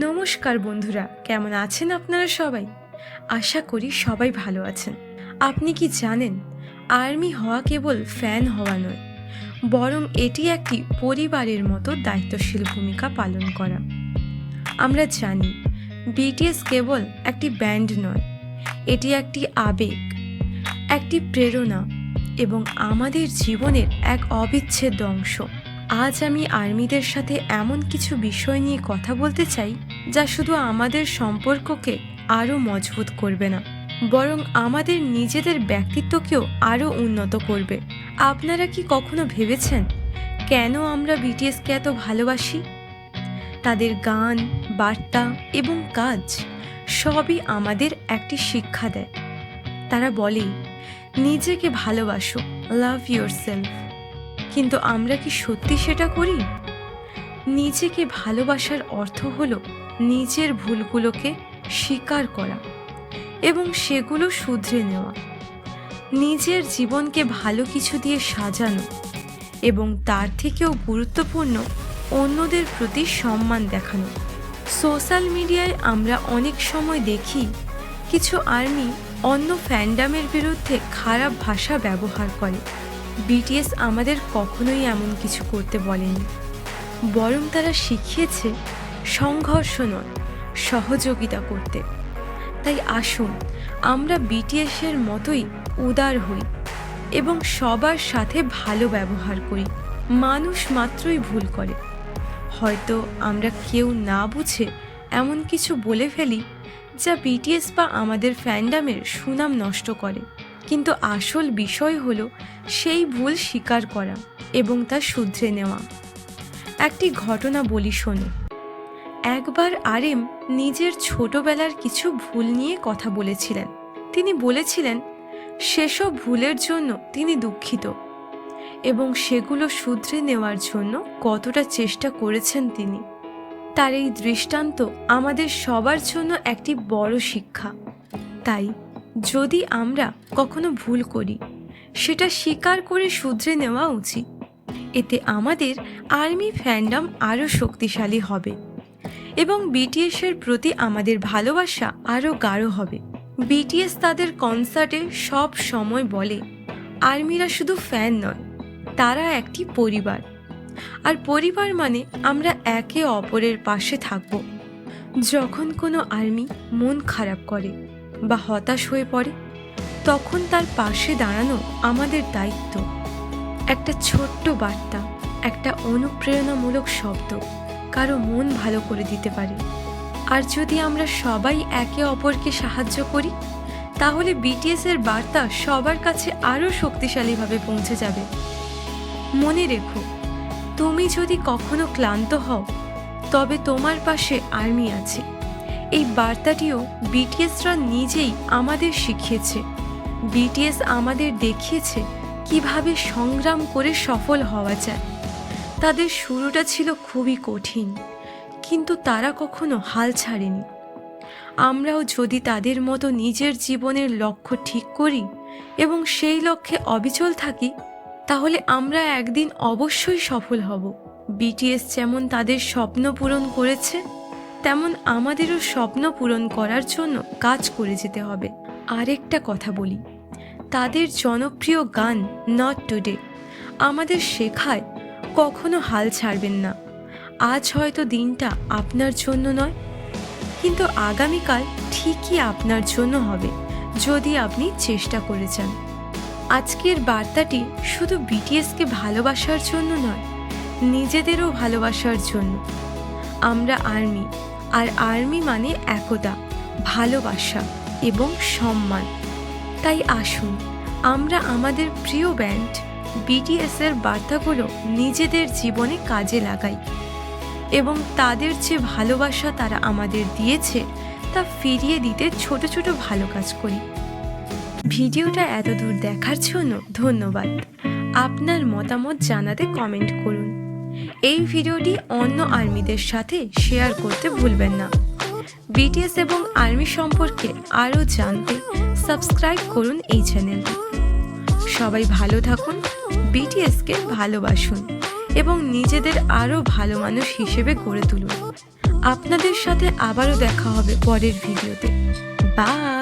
নমস্কার বন্ধুরা, কেমন আছেন আপনারা সবাই? আশা করি সবাই ভালো আছেন। আপনি কি জানেন, আর্মি হওয়া কেবল ফ্যান হওয়া নয়, বরং এটি একটি পরিবারের মতো দায়িত্বশীল ভূমিকা পালন করা। আমরা জানি বিটিএস কেবল একটি ব্যান্ড নয়, এটি একটি আবেগ, একটি প্রেরণা এবং আমাদের জীবনের এক অবিচ্ছেদ্য অংশ। আজ আমি আর্মিদের সাথে এমন কিছু বিষয় নিয়ে কথা বলতে চাই, যা শুধু আমাদের সম্পর্ককে আরও মজবুত করবে না, বরং আমাদের নিজেদের ব্যক্তিত্বকেও আরও উন্নত করবে। আপনারা কি কখনো ভেবেছেন, কেন আমরা বিটিএসকে এত ভালোবাসি? তাদের গান, বার্তা এবং কাজ সবই আমাদের একটি শিক্ষা দেয়। তারা বলে, নিজেকে ভালোবাসো লাভ ইয়োর সেলফ কিন্তু আমরা কি সত্যি সেটা করি? নিজেকে ভালোবাসার অর্থ হলো নিজের ভুলগুলোকে স্বীকার করা এবং সেগুলো শুধরে নেওয়া। নিজের জীবনকে ভালো কিছু দিয়ে সাজানো এবং তার থেকেও গুরুত্বপূর্ণ অন্যদের প্রতি সম্মান দেখানো। সোশ্যাল মিডিয়ায় আমরা অনেক সময় দেখি কিছু আর্মি অন্য ফ্যান্ডামের বিরুদ্ধে খারাপ ভাষা ব্যবহার করে। বিটিএস আমাদের কখনোই এমন কিছু করতে বলেনি। বরং তারা শিখিয়েছে সংঘর্ষ নয়, সহযোগিতা করতে। তাই আসুন, আমরা বিটিএসের মতোই উদার হই এবং সবার সাথে ভালো ব্যবহার করি। মানুষ মাত্রই ভুল করে। হয়তো আমরা কেউ না বুঝে এমন কিছু বলে ফেলি যা বিটিএস বা আমাদের ফ্যান্ডামের সুনাম নষ্ট করে। কিন্তু আসল বিষয় হলো সেই ভুল স্বীকার করা এবং তা শুধরে নেওয়া। একটি ঘটনা বলি শোনো। একবার আরেম নিজের ছোটবেলার কিছু ভুল নিয়ে কথা বলেছিলেন। তিনি বলেছিলেন, সেসব ভুলের জন্য তিনি দুঃখিত এবং সেগুলো শুধরে নেওয়ার জন্য কতটা চেষ্টা করেছেন তিনি। তার এই দৃষ্টান্ত আমাদের সবার জন্য একটি বড় শিক্ষা। তাই যদি আমরা কখনো ভুল করি, সেটা স্বীকার করে শুধরে নেওয়া উচিত। এতে আমাদের আর্মি ফ্যান্ডাম আরও শক্তিশালী হবে এবং বিটিএসের প্রতি আমাদের ভালোবাসা আরও গাঢ় হবে। বিটিএস তাদের কনসার্টে সব সময় বলে, আর্মিরা শুধু ফ্যান নয়, তারা একটি পরিবার। আর পরিবার মানে আমরা একে অপরের পাশে থাকব। যখন কোনো আর্মি মন খারাপ করে বা হতাশ হয়ে পড়ে, তখন তার পাশে দাঁড়ানো আমাদের দায়িত্ব। একটা ছোট্ট বার্তা, একটা অনুপ্রেরণামূলক শব্দ কারও মন ভালো করে দিতে পারে। আর যদি আমরা সবাই একে অপরকে সাহায্য করি, তাহলে বিটিএস এর বার্তা সবার কাছে আরও শক্তিশালীভাবে পৌঁছে যাবে। মনে রেখো, তুমি যদি কখনো ক্লান্ত হও, তবে তোমার পাশে আর্মি আছে। এই বার্তাটিও বিটিএসরা নিজেই আমাদের শিখিয়েছে। বিটিএস আমাদের দেখিয়েছে কীভাবে সংগ্রাম করে সফল হওয়া যায়। তাদের শুরুটা ছিল খুবই কঠিন, কিন্তু তারা কখনো হাল ছাড়েনি। আমরাও যদি তাদের মতো নিজের জীবনের লক্ষ্য ঠিক করি এবং সেই লক্ষ্যে অবিচল থাকি, তাহলে আমরা একদিন অবশ্যই সফল হব। বিটিএস যেমন তাদের স্বপ্ন পূরণ করেছে তেমন আমাদেরও স্বপ্ন পূরণ করার জন্য কাজ করে যেতে হবে। আরেকটা কথা বলি। তাদের জনপ্রিয় গান নট টুডে আমাদের শেখায় কখনো হাল ছাড়বেন না। আজ হয়তো দিনটা আপনার জন্য নয়, কিন্তু আগামীকাল ঠিকই আপনার জন্য হবে, যদি আপনি চেষ্টা করে যান। আজকের বার্তাটি শুধু বিটিএসকে ভালোবাসার জন্য নয়, নিজেদেরও ভালোবাসার জন্য। আমরা আর্মি আর আর্মি মানে একতা, ভালোবাসা এবং সম্মান। তাই আসুন, আমরা আমাদের প্রিয় ব্যান্ড বিটিএস এর বার্তাগুলো নিজেদের জীবনে কাজে লাগাই এবং তাদের যে ভালোবাসা তারা আমাদের দিয়েছে, তা ফিরিয়ে দিতে ছোট ছোট ভালো কাজ করি। ভিডিওটা এত দূর দেখার জন্য ধন্যবাদ। আপনার মতামত জানাতে কমেন্ট করুন। এই ভিডিওটি অন্য আর্মিদের সাথে শেয়ার করতে ভুলবেন না। বিটিএস এবং আর্মি সম্পর্কে আরও জানতে সাবস্ক্রাইব করুন এই চ্যানেলটি সবাই ভালো থাকুন বিটিএসকে ভালোবাসুন এবং নিজেদের আরও ভালো মানুষ হিসেবে গড়ে তুলুন। আপনাদের সাথে আবারও দেখা হবে পরের ভিডিওতে। বাই